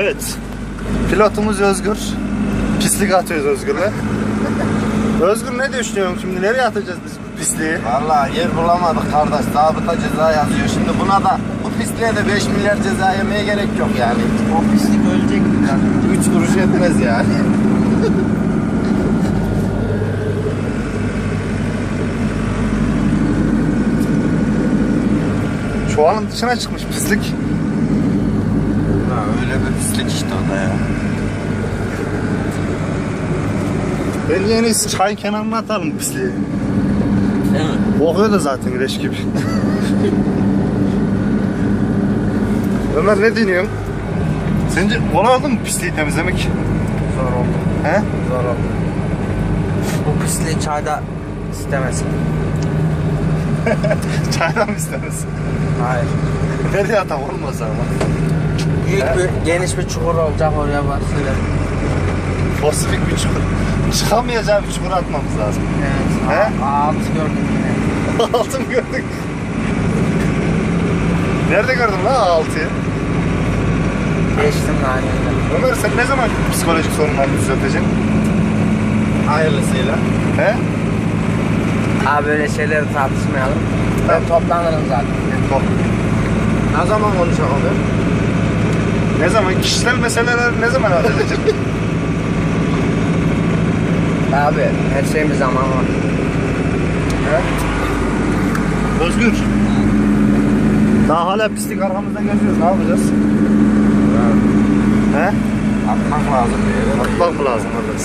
Evet. Pilotumuz Özgür. Pislik atıyoruz Özgür'le. Özgür ne düşünüyorsun şimdi? Nereye atacağız biz bu pisliği? Vallahi yer bulamadık kardeş. Zabıta ceza yazıyor. Şimdi buna da bu pisliğe de 5 milyar ceza yemeye gerek yok yani. O pislik ölecek yani. 3 kuruş etmez yani. Çuvalın dışına çıkmış pislik. Ha, öyle bir pislik işte o da ya. Bence en iyisi çay kenarına atalım pisliği. Değil mi? Kokuyor da zaten leş gibi. Ömer ne deniyorsun? Sence kolay oldu mu pisliği temizlemek? Zor oldu. He? Zor oldu. Bu pisliği çayda istemez. Çaydan mı istemez? Hayır. Nereye atam olmaz ama. Büyük bir geniş bir çukur olacak oraya başlayalım. Fosifik bir çukur. Çıkamayacağı bir çukur atmamız lazım. Evet. He? Altı gördüm yine. Altın gördük. Nerede gördün lan altıyı? Geçtim önce. Ömer sen ne zaman psikolojik sorunlarını düzelteceksin? Hayırlısıyla. He? Abi böyle şeyleri tartışmayalım. Ben toplanırım zaten. Top. Ne zaman konuşalım? Ne zaman? Kişisel meseleler ne zaman halledeceksin? Abi her şeyin bir zamanı var. He? Özgür. Daha hala pislik arkamızda geziyoruz. Ne yapacağız? He? Atmak lazım yere. Atmak mı lazım kardeş?